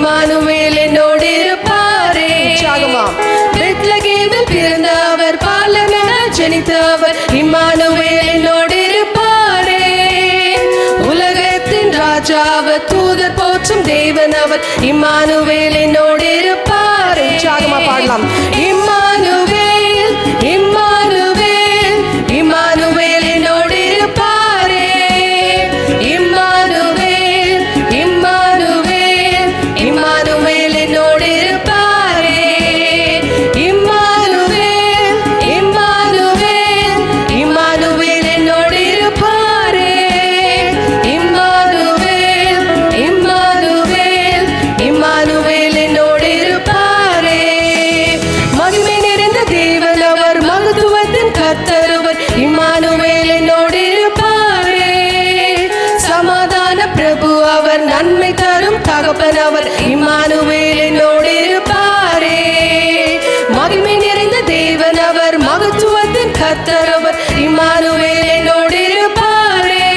Emmanuel என்னோடு இருப்பாரே. பெத்லகேமில் பிறந்த அவர் பாலமென ஜனித்த அவர் Emmanuel என்னோடு இருப்பாரே உலகத்தின் ராஜா அவர் தூதர் போற்றும் தேவன் அவர் இம்மானுவேல் என்னோடு இருப்பாரே உற்சாகமா பாடலாம். கத்தரவர் என்னோடு இருப்பாரே சமாதான பிரபு அவர் நன்மை தரும் தகப்பன் அவர் இம்மானுவேல் என்னோடு இருப்பாரே மகிமை நிறைந்த தேவன் அவர் மகத்துவத்தின் கத்தரவர் இம்மானுவேல் என்னோடு இருப்பாரே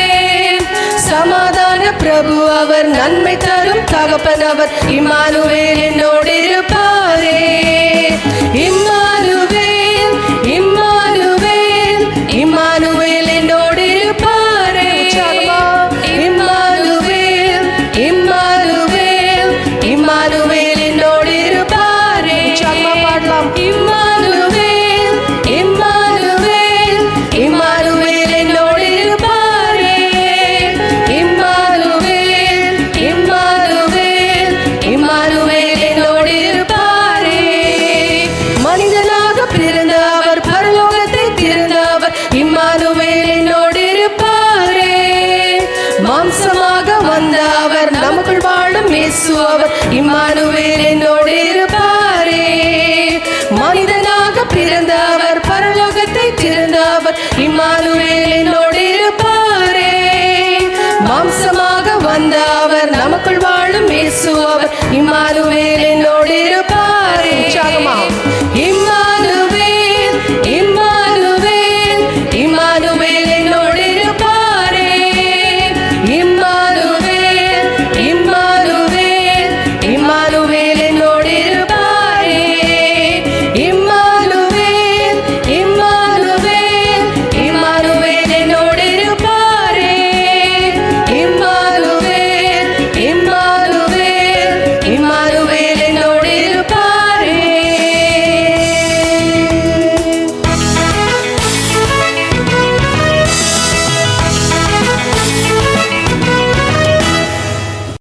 சமாதான பிரபு அவர் நன்மை தரும் தகப்பன் அவர் என்னோடு இருப்பாரே மாம்சமாக வந்த அவர் நமக்குள் வாழும் இயேசு அவர். இம்மானுவேல் என்னோடு இருப்பார்.